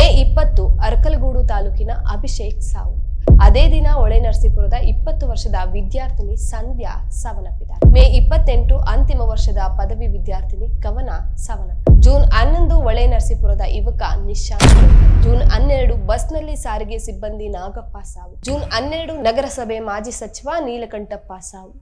ಮೇ ಇಪ್ಪತ್ತು ಅರಕಲಗೂಡು ತಾಲೂಕಿನ ಅಭಿಷೇಕ್ ಸಾವು. ಅದೇ ದಿನ ಹೊಳೆನರಸೀಪುರದ ಇಪ್ಪತ್ತು ವರ್ಷದ ವಿದ್ಯಾರ್ಥಿನಿ ಸಂಧ್ಯಾ ಸಾವನ್ನಪ್ಪಿದ್ದಾರೆ. ಮೇ ಇಪ್ಪತ್ತೆಂಟು ಅಂತಿಮ ವರ್ಷದ ಪದವಿ ವಿದ್ಯಾರ್ಥಿನಿ ಕವನ ಸಾವನ್ನಪ್ಪ ಜೂನ್ ಹನ್ನೊಂದು ಹೊಳೆನರಸೀಪುರದ ಯುವಕ ನಿಶಾಂತ್ ಜೂನ್ ಹನ್ನೆರಡು ಬಸ್ನಲ್ಲಿ ಸಾರಿಗೆ ಸಿಬ್ಬಂದಿ ನಾಗಪ್ಪ ಸಾವು. ಜೂನ್ ಹನ್ನೆರಡು ನಗರಸಭೆ ಮಾಜಿ ಸಚಿವ ನೀಲಕಂಠಪ್ಪ ಸಾವು.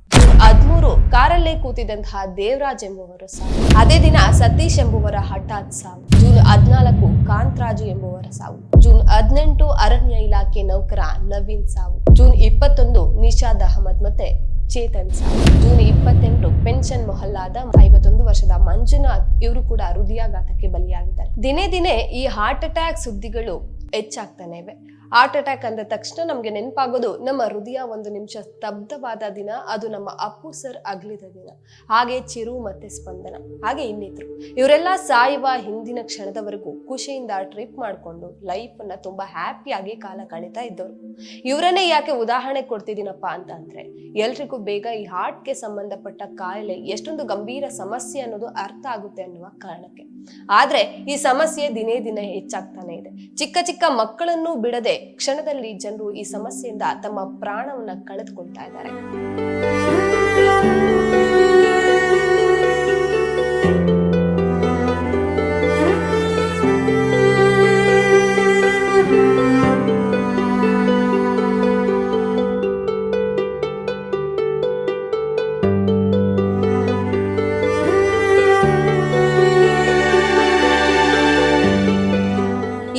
ಹದಿಮೂರು ಕಾರಲ್ಲೇ ಕೂತಿದಂತಹ ದೇವರಾಜ್ ಎಂಬುವರ ಸಾವು. ಅದೇ ದಿನ ಸತೀಶ್ ಎಂಬುವರ ಹಠಾತ್ ಸಾವು. ಜೂನ್ ಹದಿನಾಲ್ಕು ಕಾಂತರಾಜು ಎಂಬುವರ ಸಾವು. ಜೂನ್ ಹದಿನೆಂಟು ಅರಣ್ಯ ಇಲಾಖೆ ನೌಕರ ನವೀನ್ ಸಾವು. ಜೂನ್ ಇಪ್ಪತ್ತೊಂದು ನಿಷಾದ್ ಅಹಮದ್ ಮತ್ತೆ ಚೇತನ್ ಸಾವು. ಜೂನ್ ಇಪ್ಪತ್ತೆಂಟು ಪೆನ್ಷನ್ ಮೊಹಲ್ಲಾದ ಐವತ್ತೊಂದು ವರ್ಷದ ಮಂಜುನಾಥ್ ಇವರು ಕೂಡ ಹೃದಯಾಘಾತಕ್ಕೆ ಬಲಿಯಾಗಿದ್ದಾರೆ. ದಿನೇ ದಿನೇ ಈ ಹಾರ್ಟ್ ಅಟ್ಯಾಕ್ ಸುದ್ದಿಗಳು ಹೆಚ್ಚಾಗ್ತಾನೆ ಇವೆ. ಹಾರ್ಟ್ ಅಟ್ಯಾಕ್ ಅಂದ ತಕ್ಷಣ ನಮ್ಗೆ ನೆನಪಾಗೋದು ನಮ್ಮ ಹೃದಯ ಒಂದು ನಿಮಿಷ ಸ್ತಬ್ಧವಾದ ದಿನ, ಅದು ನಮ್ಮ ಅಪ್ಪು ಸರ್ ಅಗಲಿದ ದಿನ. ಹಾಗೆ ಚಿರು ಮತ್ತೆ ಸ್ಪಂದನ, ಹಾಗೆ ಇನ್ನಿದ್ರು ಇವರೆಲ್ಲ ಸಾಯುವ ಹಿಂದಿನ ಕ್ಷಣದವರೆಗೂ ಖುಷಿಯಿಂದ ಟ್ರಿಪ್ ಮಾಡಿಕೊಂಡು ಲೈಫ್ ಅನ್ನ ತುಂಬಾ ಹ್ಯಾಪಿಯಾಗಿ ಕಾಲ ಕಳೀತಾ ಇದ್ದವರು. ಇವರನ್ನೇ ಯಾಕೆ ಉದಾಹರಣೆ ಕೊಡ್ತಿದ್ದೀನಪ್ಪ ಅಂತ ಅಂದ್ರೆ, ಎಲ್ರಿಗೂ ಬೇಗ ಈ ಹಾರ್ಟ್ಗೆ ಸಂಬಂಧಪಟ್ಟ ಕಾಯಿಲೆ ಎಷ್ಟೊಂದು ಗಂಭೀರ ಸಮಸ್ಯೆ ಅನ್ನೋದು ಅರ್ಥ ಆಗುತ್ತೆ ಅನ್ನುವ ಕಾರಣಕ್ಕೆ. ಆದ್ರೆ ಈ ಸಮಸ್ಯೆ ದಿನೇ ದಿನೇ ಹೆಚ್ಚಾಗ್ತಾನೆ ಇದೆ. ಚಿಕ್ಕ ಚಿಕ್ಕ ಮಕ್ಕಳನ್ನು ಬಿಡದೆ ಕ್ಷಣದಲ್ಲಿ ಜನರು ಈ ಸಮಸ್ಯೆಯಿಂದ ತಮ್ಮ ಪ್ರಾಣವನ್ನ ಕಳೆದುಕೊಳ್ತಾ ಇದ್ದಾರೆ.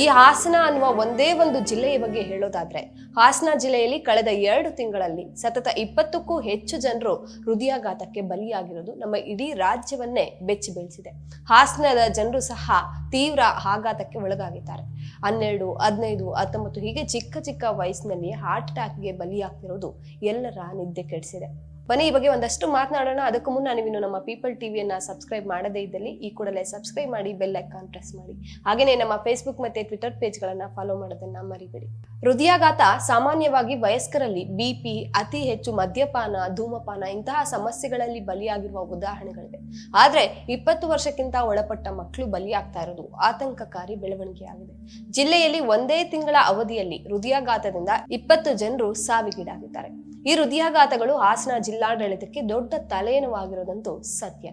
ಈ ಹಾಸನ ಅನ್ನುವ ಒಂದೇ ಒಂದು ಜಿಲ್ಲೆಯ ಬಗ್ಗೆ ಹೇಳೋದಾದ್ರೆ, ಹಾಸನ ಜಿಲ್ಲೆಯಲ್ಲಿ ಕಳೆದ ಎರಡು ತಿಂಗಳಲ್ಲಿ ಸತತ ಇಪ್ಪತ್ತಕ್ಕೂ ಹೆಚ್ಚು ಜನರು ಹೃದಯಾಘಾತಕ್ಕೆ ಬಲಿಯಾಗಿರೋದು ನಮ್ಮ ಇಡೀ ರಾಜ್ಯವನ್ನೇ ಬೆಚ್ಚಿ ಬೀಳಿಸಿದೆ. ಹಾಸನದ ಜನರು ಸಹ ತೀವ್ರ ಆಘಾತಕ್ಕೆ ಒಳಗಾಗಿದ್ದಾರೆ. ಹನ್ನೆರಡು, ಹದಿನೈದು, ಹತ್ತೊಂಬತ್ತು ಹೀಗೆ ಚಿಕ್ಕ ಚಿಕ್ಕ ವಯಸ್ಸಿನಲ್ಲಿ ಹಾರ್ಟ್ ಅಟ್ಯಾಕ್ಗೆ ಬಲಿಯಾಗ್ತಿರೋದು ಎಲ್ಲರ ನಿದ್ದೆ ಕೆಡಿಸಿದೆ. ಬನ್ನಿ, ಈ ಬಗ್ಗೆ ಒಂದಷ್ಟು ಮಾತನಾಡೋಣ. ಅದಕ್ಕೂ ಮುನ್ನ ನೀವು ನಮ್ಮ ಪೀಪಲ್ ಟಿವಿಯನ್ನ ಸಬ್ಸ್ಕ್ರೈಬ್ ಮಾಡದೇ ಇದ್ದಲ್ಲಿ ಈ ಕೂಡಲೇ ಸಬ್ಸ್ಕ್ರೈಬ್ ಮಾಡಿ ಬೆಲ್ ಐಕಾನ್ ಪ್ರೆಸ್ ಮಾಡಿ. ಹಾಗೆಯೇ ನಮ್ಮ ಫೇಸ್ಬುಕ್ ಮತ್ತೆ ಟ್ವಿಟರ್ ಪೇಜ್ಗಳನ್ನ ಫಾಲೋ ಮಾಡೋದನ್ನ ಮರಿಬೇಡಿ. ಹೃದಯಾಘಾತ ಸಾಮಾನ್ಯವಾಗಿ ವಯಸ್ಕರಲ್ಲಿ ಬಿಪಿ ಅತಿ ಹೆಚ್ಚು ಮದ್ಯಪಾನ, ಧೂಮಪಾನ ಇಂತಹ ಸಮಸ್ಯೆಗಳಲ್ಲಿ ಬಲಿಯಾಗಿರುವ ಉದಾಹರಣೆಗಳಿವೆ. ಆದ್ರೆ ಇಪ್ಪತ್ತು ವರ್ಷಕ್ಕಿಂತ ಒಳಪಟ್ಟ ಮಕ್ಕಳು ಬಲಿಯಾಗ್ತಾ ಇರೋದು ಆತಂಕಕಾರಿ ಬೆಳವಣಿಗೆಯಾಗಿದೆ. ಜಿಲ್ಲೆಯಲ್ಲಿ ಒಂದೇ ತಿಂಗಳ ಅವಧಿಯಲ್ಲಿ ಹೃದಯಾಘಾತದಿಂದ ಇಪ್ಪತ್ತು ಜನರು ಸಾವಿಗೀಡಾಗಿದ್ದಾರೆ. ಈ ಹೃದಯಾಘಾತಗಳು ಹಾಸನ ಜಿಲ್ಲಾಡಳಿತಕ್ಕೆ ದೊಡ್ಡ ತಲೆನೋವಾಗಿರೋದಂತೂ ಸತ್ಯ.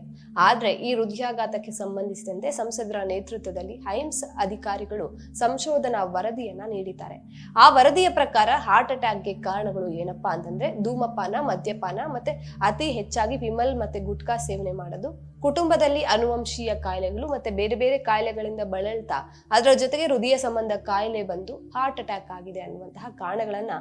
ಆದ್ರೆ ಈ ಹೃದಯಾಘಾತಕ್ಕೆ ಸಂಬಂಧಿಸಿದಂತೆ ಸಂಸದರ ನೇತೃತ್ವದಲ್ಲಿ ಹೈಮ್ಸ್ ಅಧಿಕಾರಿಗಳು ಸಂಶೋಧನಾ ವರದಿಯನ್ನ ನೀಡಿದ್ದಾರೆ. ಆ ವರದಿಯ ಪ್ರಕಾರ ಹಾರ್ಟ್ ಅಟ್ಯಾಕ್ಗೆ ಕಾರಣಗಳು ಏನಪ್ಪಾ ಅಂತಂದ್ರೆ ಧೂಮಪಾನ, ಮದ್ಯಪಾನ ಮತ್ತೆ ಅತಿ ಹೆಚ್ಚಾಗಿ ವಿಮಲ್ ಮತ್ತೆ ಗುಟ್ಕಾ ಸೇವನೆ ಮಾಡೋದು, ಕುಟುಂಬದಲ್ಲಿ ಅನುವಂಶೀಯ ಕಾಯಿಲೆಗಳು ಮತ್ತೆ ಬೇರೆ ಬೇರೆ ಕಾಯಿಲೆಗಳಿಂದ ಬಳಲ್ತಾ ಅದರ ಜೊತೆಗೆ ಹೃದಯ ಸಂಬಂಧ ಕಾಯಿಲೆ ಬಂದು ಹಾರ್ಟ್ ಅಟ್ಯಾಕ್ ಆಗಿದೆ ಅನ್ನುವಂತಹ ಕಾರಣಗಳನ್ನ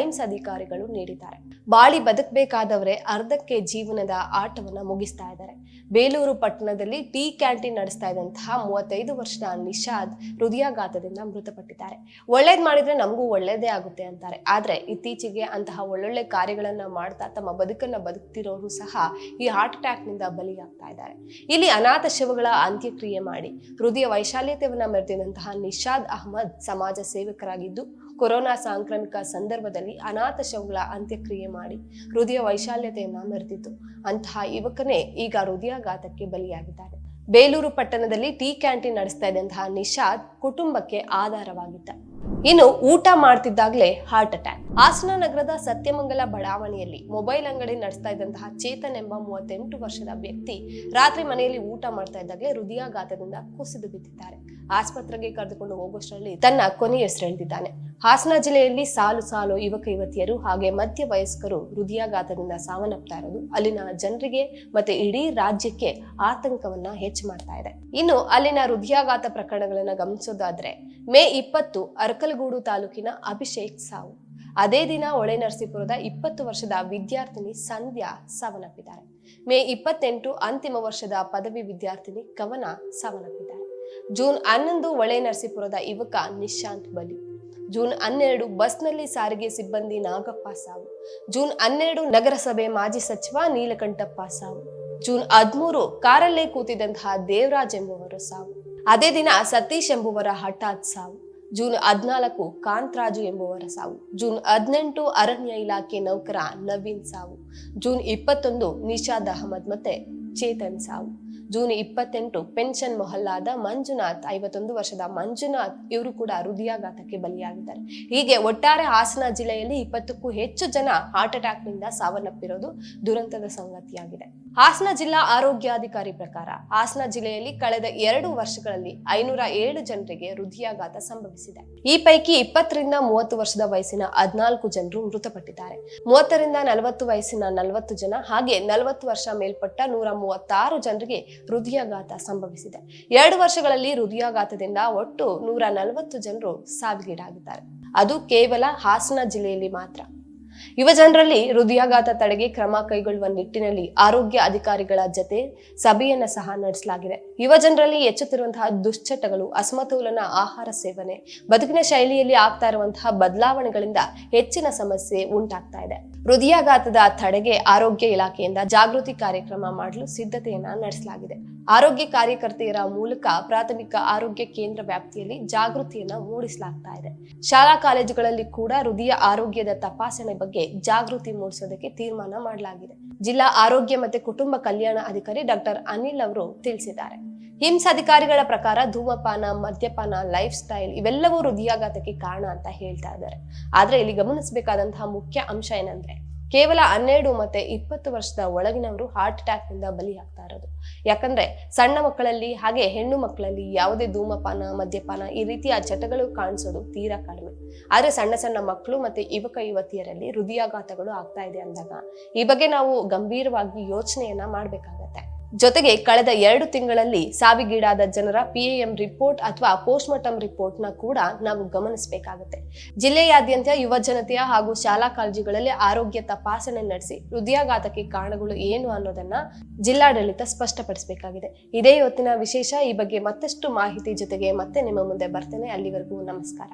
ಐಮ್ಸ್ ಅಧಿಕಾರಿಗಳು ನೀಡಿದ್ದಾರೆ. ಬಾಳಿ ಬದುಕಬೇಕಾದವರೇ ಅರ್ಧಕ್ಕೆ ಜೀವನದ ಆಟವನ್ನ ಮುಗಿಸ್ತಾ ಇದ್ದಾರೆ. ಬೇಲೂರು ಪಟ್ಟಣದಲ್ಲಿ ಟೀ ಕ್ಯಾಂಟೀನ್ ನಡೆಸ್ತಾ ಇದ್ದಂತಹ ಮೂವತ್ತೈದು ವರ್ಷದ ನಿಷಾದ್ ಹೃದಯಾಘಾತದಿಂದ ಮೃತಪಟ್ಟಿದ್ದಾರೆ. ಒಳ್ಳೇದ್ ಮಾಡಿದ್ರೆ ನಮಗೂ ಒಳ್ಳೇದೇ ಆಗುತ್ತೆ ಅಂತಾರೆ. ಆದ್ರೆ ಇತ್ತೀಚೆಗೆ ಅಂತಹ ಒಳ್ಳೊಳ್ಳೆ ಕಾರ್ಯಗಳನ್ನ ಮಾಡ್ತಾ ತಮ್ಮ ಬದುಕನ್ನ ಬದುಕ್ತಿರೋರು ಸಹ ಈ ಹಾರ್ಟ್ ಅಟ್ಯಾಕ್ನಿಂದ ಬಲಿಯಾಗ್ತಾ ಇದ್ದಾರೆ. ಇಲ್ಲಿ ಅನಾಥ ಶವಗಳ ಅಂತ್ಯಕ್ರಿಯೆ ಮಾಡಿ ಹೃದಯ ವೈಶಾಲ್ಯತೆಯನ್ನ ಮೆರೆದಿದಂತಹ ನಿಷಾದ್ ಅಹಮದ್ ಸಮಾಜ ಸೇವಕರಾಗಿದ್ದು ಕೊರೋನಾ ಸಾಂಕ್ರಾಮಿಕ ಸಂದರ್ಭದಲ್ಲಿ ಅನಾಥ ಶವಗಳ ಅಂತ್ಯಕ್ರಿಯೆ ಮಾಡಿ ಹೃದಯ ವೈಶಾಲ್ಯತೆಯನ್ನ ಮೆರೆದಿತ್ತು ಅಂತಹ ಯುವಕನೇ ಈಗ ಹೃದಯಾಘಾತಕ್ಕೆ ಬಲಿಯಾಗಿದ್ದಾರೆ ಬೇಲೂರು ಪಟ್ಟಣದಲ್ಲಿ ಟೀ ಕ್ಯಾಂಟೀನ್ ನಡೆಸ್ತಾ ಇದ್ದಂತಹ ನಿಷಾದ್ ಕುಟುಂಬಕ್ಕೆ ಆಧಾರವಾಗಿದ್ದ. ಇನ್ನು ಊಟ ಮಾಡ್ತಿದ್ದಾಗಲೇ ಹಾರ್ಟ್ ಅಟ್ಯಾಕ್. ಹಾಸನ ನಗರದ ಸತ್ಯಮಂಗಲ ಬಡಾವಣೆಯಲ್ಲಿ ಮೊಬೈಲ್ ಅಂಗಡಿ ನಡೆಸ್ತಾ ಇದ್ದಂತಹ ಚೇತನ್ ಎಂಬ ಮೂವತ್ತೆಂಟು ವರ್ಷದ ವ್ಯಕ್ತಿ ರಾತ್ರಿ ಮನೆಯಲ್ಲಿ ಊಟ ಮಾಡ್ತಾ ಇದ್ದಾಗಲೇ ಹೃದಯಾಘಾತದಿಂದ ಕುಸಿದು ಬಿದ್ದಿದ್ದಾರೆ. ಆಸ್ಪತ್ರೆಗೆ ಕರೆದುಕೊಂಡು ಹೋಗೋಷ್ಟರಲ್ಲಿ ತನ್ನ ಕೊನೆಯುಸಿರೆಳೆದಿದ್ದಾನೆ ಹಾಸನ ಜಿಲ್ಲೆಯಲ್ಲಿ ಸಾಲು ಸಾಲು ಯುವಕ ಯುವತಿಯರು ಹಾಗೆ ಮಧ್ಯ ವಯಸ್ಕರು ಹೃದಯಾಘಾತದಿಂದ ಸಾವನ್ನಪ್ತಾ ಇರೋದು ಅಲ್ಲಿನ ಜನರಿಗೆ ಮತ್ತೆ ಇಡೀ ರಾಜ್ಯಕ್ಕೆ ಆತಂಕವನ್ನ ಹೆಚ್ಚು ಮಾಡ್ತಾ ಇದೆ. ಇನ್ನು ಅಲ್ಲಿನ ಹೃದಯಾಘಾತ ಪ್ರಕರಣಗಳನ್ನ ಗಮನಿಸೋದಾದ್ರೆ ಮೇ ಇಪ್ಪತ್ತು ಅರಕಲಗೂಡು ತಾಲೂಕಿನ ಅಭಿಷೇಕ್ ಸಾವು. ಅದೇ ದಿನ ಹೊಳೆನರಸೀಪುರದ ಇಪ್ಪತ್ತು ವರ್ಷದ ವಿದ್ಯಾರ್ಥಿನಿ ಸಂಧ್ಯಾ ಸಾವನ್ನಪ್ಪಿದ್ದಾರೆ. ಮೇ ಇಪ್ಪತ್ತೆಂಟು ಅಂತಿಮ ವರ್ಷದ ಪದವಿ ವಿದ್ಯಾರ್ಥಿನಿ ಕವನ ಸಾವನ್ನಪ್ಪಿದ್ದಾರೆ. ಜೂನ್ ಹನ್ನೊಂದು ಹೊಳೆನರಸೀಪುರದ ಯುವಕ ನಿಶಾಂತ್ ಬಲಿ. ಜೂನ್ ಹನ್ನೆರಡು ಬಸ್ನಲ್ಲಿ ಸಾರಿಗೆ ಸಿಬ್ಬಂದಿ ನಾಗಪ್ಪ ಸಾವು. ಜೂನ್ ಹನ್ನೆರಡು ನಗರಸಭೆ ಮಾಜಿ ಸಚಿವ ನೀಲಕಂಠಪ್ಪ ಸಾವು. ಜೂನ್ ಹದಿಮೂರು ಕಾರಲ್ಲೇ ಕೂತಿದ್ದಂತಹ ದೇವರಾಜ್ ಎಂಬುವರ ಸಾವು. ಅದೇ ದಿನ ಸತೀಶ್ ಎಂಬುವರ ಹಠಾತ್ ಸಾವು. ಜೂನ್ ಹದಿನಾಲ್ಕು ಕಾಂತರಾಜು ಎಂಬುವರ ಸಾವು. ಜೂನ್ ಹದಿನೆಂಟು ಅರಣ್ಯ ಇಲಾಖೆ ನೌಕರ ನವೀನ್ ಸಾವು. ಜೂನ್ ಇಪ್ಪತ್ತೊಂದು ನಿಷಾದ್ ಅಹಮದ್ ಮತ್ತೆ ಚೇತನ್ ಸಾವು. ಜೂನ್ ಇಪ್ಪತ್ತೆಂಟು ಪೆನ್ಷನ್ ಮೊಹಲ್ಲಾದ ಮಂಜುನಾಥ್, ಐವತ್ತೊಂದು ವರ್ಷದ ಮಂಜುನಾಥ್ ಇವರು ಕೂಡ ಹೃದಯಾಘಾತಕ್ಕೆ ಬಲಿಯಾಗಿದ್ದಾರೆ. ಹೀಗೆ ಒಟ್ಟಾರೆ ಹಾಸನ ಜಿಲ್ಲೆಯಲ್ಲಿ ಇಪ್ಪತ್ತಕ್ಕೂ ಹೆಚ್ಚು ಜನ ಹಾರ್ಟ್ ಅಟ್ಯಾಕ್ನಿಂದ ಸಾವನ್ನಪ್ಪಿರೋದು ದುರಂತದ ಸಂಗತಿಯಾಗಿದೆ. ಹಾಸನ ಜಿಲ್ಲಾ ಆರೋಗ್ಯಾಧಿಕಾರಿ ಪ್ರಕಾರ ಹಾಸನ ಜಿಲ್ಲೆಯಲ್ಲಿ ಕಳೆದ ಎರಡು ವರ್ಷಗಳಲ್ಲಿ ಐನೂರ ಏಳು ಜನರಿಗೆ ಹೃದಯಾಘಾತ ಸಂಭವಿಸಿದೆ. ಈ ಪೈಕಿ ಇಪ್ಪತ್ತರಿಂದ ಮೂವತ್ತು ವರ್ಷದ ವಯಸ್ಸಿನ ಹದಿನಾಲ್ಕು ಜನರು ಮೃತಪಟ್ಟಿದ್ದಾರೆ. ಮೂವತ್ತರಿಂದ ನಲವತ್ತು ವಯಸ್ಸಿನ ನಲವತ್ತು ಜನ ಹಾಗೆ ನಲವತ್ತು ವರ್ಷ ಮೇಲ್ಪಟ್ಟ ನೂರ ಮೂವತ್ತಾರು ಜನರಿಗೆ ಹೃದಯಾಘಾತ ಸಂಭವಿಸಿದೆ. ಎರಡು ವರ್ಷಗಳಲ್ಲಿ ಹೃದಯಾಘಾತದಿಂದ ಒಟ್ಟು ನೂರ ನಲವತ್ತು ಜನರು ಸಾವಿಗೀಡಾಗಿದ್ದಾರೆ. ಅದು ಕೇವಲ ಹಾಸನ ಜಿಲ್ಲೆಯಲ್ಲಿ ಮಾತ್ರ. ಯುವ ಜನರಲ್ಲಿ ಹೃದಯಾಘಾತ ತಡೆಗೆ ಕ್ರಮ ಕೈಗೊಳ್ಳುವ ನಿಟ್ಟಿನಲ್ಲಿ ಆರೋಗ್ಯ ಅಧಿಕಾರಿಗಳ ಜತೆ ಸಭೆಯನ್ನ ಸಹ ನಡೆಸಲಾಗಿದೆ. ಯುವ ಜನರಲ್ಲಿ ಹೆಚ್ಚುತ್ತಿರುವಂತಹ ದುಶ್ಚಟಗಳು, ಅಸಮತೋಲನ, ಆಹಾರ ಸೇವನೆ, ಬದುಕಿನ ಶೈಲಿಯಲ್ಲಿ ಆಗ್ತಾ ಇರುವಂತಹ ಬದಲಾವಣೆಗಳಿಂದ ಹೆಚ್ಚಿನ ಸಮಸ್ಯೆ ಉಂಟಾಗ್ತಾ ಇದೆ. ಹೃದಯಾಘಾತದ ತಡೆಗೆ ಆರೋಗ್ಯ ಇಲಾಖೆಯಿಂದ ಜಾಗೃತಿ ಕಾರ್ಯಕ್ರಮ ಮಾಡಲು ಸಿದ್ಧತೆಯನ್ನ ನಡೆಸಲಾಗಿದೆ. ಆರೋಗ್ಯ ಕಾರ್ಯಕರ್ತೆಯರ ಮೂಲಕ ಪ್ರಾಥಮಿಕ ಆರೋಗ್ಯ ಕೇಂದ್ರ ವ್ಯಾಪ್ತಿಯಲ್ಲಿ ಜಾಗೃತಿಯನ್ನ ಮೂಡಿಸಲಾಗ್ತಾ ಇದೆ. ಶಾಲಾ ಕಾಲೇಜುಗಳಲ್ಲಿ ಕೂಡ ಹೃದಯ ಆರೋಗ್ಯದ ತಪಾಸಣೆ ಬಗ್ಗೆ ಜಾಗೃತಿ ಮೂಡಿಸೋದಕ್ಕೆ ತೀರ್ಮಾನ ಮಾಡಲಾಗಿದೆ. ಜಿಲ್ಲಾ ಆರೋಗ್ಯ ಮತ್ತೆ ಕುಟುಂಬ ಕಲ್ಯಾಣ ಅಧಿಕಾರಿ ಡಾಕ್ಟರ್ ಅನಿಲ್ ಅವರು ತಿಳಿಸಿದ್ದಾರೆ. ಹಿಮ್ಸ್ ಅಧಿಕಾರಿಗಳ ಪ್ರಕಾರ ಧೂಮಪಾನ, ಮದ್ಯಪಾನ ಲೈಫ್ ಸ್ಟೈಲ್ ಇವೆಲ್ಲವೂ ಹೃದಯಾಘಾತಕ್ಕೆ ಕಾರಣ ಅಂತ ಹೇಳ್ತಾ ಇದ್ದಾರೆ. ಆದ್ರೆ ಇಲ್ಲಿ ಗಮನಿಸಬೇಕಾದಂತಹ ಮುಖ್ಯ ಅಂಶ ಏನಂದ್ರೆ ಕೇವಲ ಹನ್ನೆರಡು ಮತ್ತೆ ಇಪ್ಪತ್ತು ವರ್ಷದ ಒಳಗಿನವರು ಹಾರ್ಟ್ ಅಟ್ಯಾಕ್ನಿಂದ ಬಲಿಯಾಗ್ತಾ ಇರೋದು. ಯಾಕಂದ್ರೆ ಸಣ್ಣ ಮಕ್ಕಳಲ್ಲಿ ಹಾಗೆ ಹೆಣ್ಣು ಮಕ್ಕಳಲ್ಲಿ ಯಾವುದೇ ಧೂಮಪಾನ, ಮದ್ಯಪಾನ ಈ ರೀತಿಯ ಚಟಗಳು ಕಾಣಿಸೋದು ತೀರಾ ಕಡಿಮೆ. ಆದ್ರೆ ಸಣ್ಣ ಸಣ್ಣ ಮಕ್ಕಳು ಮತ್ತೆ ಯುವಕ ಯುವತಿಯರಲ್ಲಿ ಹೃದಯಾಘಾತಗಳು ಆಗ್ತಾ ಇದೆ ಅಂದಾಗ ಈ ಬಗ್ಗೆ ನಾವು ಗಂಭೀರವಾಗಿ ಯೋಚನೆಯನ್ನ ಮಾಡ್ಬೇಕಾಗತ್ತೆ. ಜೊತೆಗೆ ಕಳೆದ ಎರಡು ತಿಂಗಳಲ್ಲಿ ಸಾವಿಗೀಡಾದ ಜನರ ಪಿಎಎಂ ರಿಪೋರ್ಟ್ ಅಥವಾ ಪೋಸ್ಟ್ಮಾರ್ಟಮ್ ರಿಪೋರ್ಟ್ನ ಕೂಡ ನಾವು ಗಮನಿಸಬೇಕಾಗುತ್ತೆ. ಜಿಲ್ಲೆಯಾದ್ಯಂತ ಯುವ ಜನತೆಯ ಹಾಗೂ ಶಾಲಾ ಕಾಲೇಜುಗಳಲ್ಲಿ ಆರೋಗ್ಯ ತಪಾಸಣೆ ನಡೆಸಿ ಹೃದಯಾಘಾತಕ್ಕೆ ಕಾರಣಗಳು ಏನು ಅನ್ನೋದನ್ನ ಜಿಲ್ಲಾಡಳಿತ ಸ್ಪಷ್ಟಪಡಿಸಬೇಕಾಗಿದೆ. ಇದೇ ಹೊತ್ತಿನ ವಿಶೇಷ ಈ ಬಗ್ಗೆ ಮತ್ತಷ್ಟು ಮಾಹಿತಿ ಜೊತೆಗೆ ಮತ್ತೆ ನಿಮ್ಮ ಮುಂದೆ ಬರ್ತೇನೆ. ಅಲ್ಲಿವರೆಗೂ ನಮಸ್ಕಾರ.